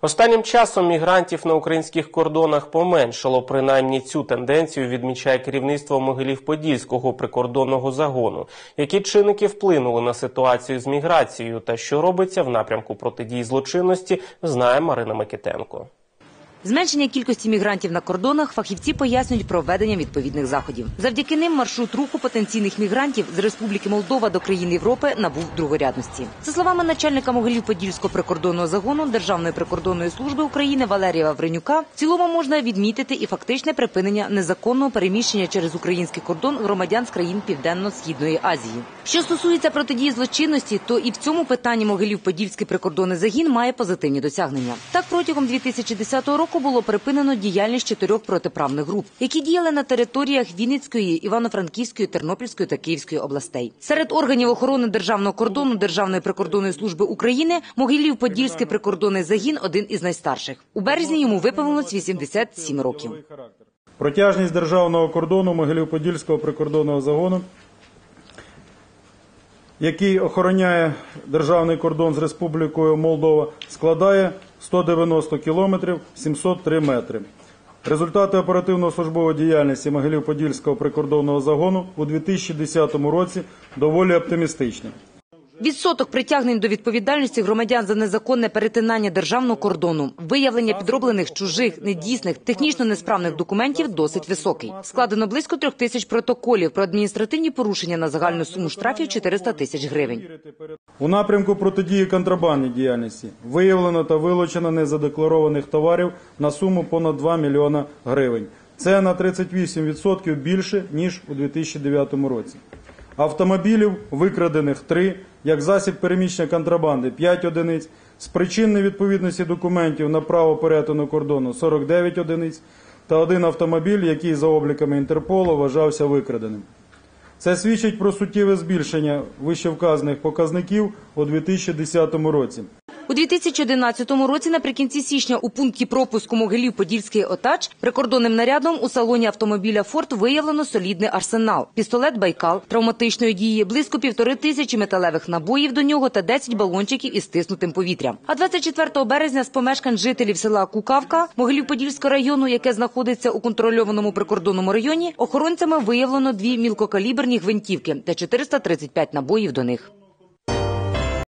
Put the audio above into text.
Останнім часом мігрантів на українських кордонах поменшало. Принаймні цю тенденцію відмічає керівництво Могилів-Подільського прикордонного загону. Які чинники вплинули на ситуацію з міграцією та що робиться в напрямку протидії злочинності, знає Марина Микитенко. Зменшення кількості мігрантів на кордонах фахівці пояснюють проведенням відповідних заходів. Завдяки ним маршрут руху потенційних мігрантів з Республіки Молдова до країн Європи набув другорядності. За словами начальника Могилів-Подільського прикордонного загону Державної прикордонної служби України Валерія Вавренюка, в цілому можна відмітити і фактичне припинення незаконного переміщення через український кордон громадян з країн Південно-східної Азії. Що стосується протидії злочинності, то і в цьому питанні Могилів-Подільський прикордонний загін має позитивні досягнення. Так протягом 2010 року було припинено діяльність чотирьох протиправних груп, які діяли на територіях Вінницької, Івано-Франківської, Тернопільської та Київської областей. Серед органів охорони державного кордону Державної прикордонної служби України Могилів-Подільський прикордонний загін один із найстарших. У березні йому виповнилось 87 років. Протяжність державного кордону Могилів-Подільського прикордонного загону, який охороняє державний кордон з Республікою Молдова, складає 190 кілометрів 703 метри. Результати оперативно-службової діяльності Могилів-Подільського прикордонного загону у 2010 році доволі оптимістичні. Відсоток притягнень до відповідальності громадян за незаконне перетинання державного кордону, виявлення підроблених чужих, недійсних, технічно несправних документів досить високий. Складено близько трьох тисяч протоколів про адміністративні порушення на загальну суму штрафів 400 тисяч гривень. У напрямку протидії контрабандній діяльності виявлено та вилучено незадекларованих товарів на суму понад 2 мільйона гривень. Це на 38% більше ніж у 2009 році. Автомобілів викрадених 3, як засіб переміщення контрабанди 5 одиниць, з причин невідповідності документів на право перетину кордону 49 одиниць та один автомобіль, який за обліками Інтерполу вважався викраденим. Це свідчить про суттєве збільшення вищевказаних показників у 2010 році. У 2011 році, наприкінці січня, у пункті пропуску Могилів-Подільський ОТАЧ прикордонним нарядом у салоні автомобіля «Форд» виявлено солідний арсенал, пістолет «Байкал» травматичної дії, близько півтори тисячі металевих набоїв до нього та 10 балончиків із стиснутим повітрям. А 24 березня з помешкань жителів села Кукавка Могилів-Подільського району, яке знаходиться у контрольованому прикордонному районі, охоронцями виявлено дві мілкокаліберні гвинтівки та 435 набоїв до них.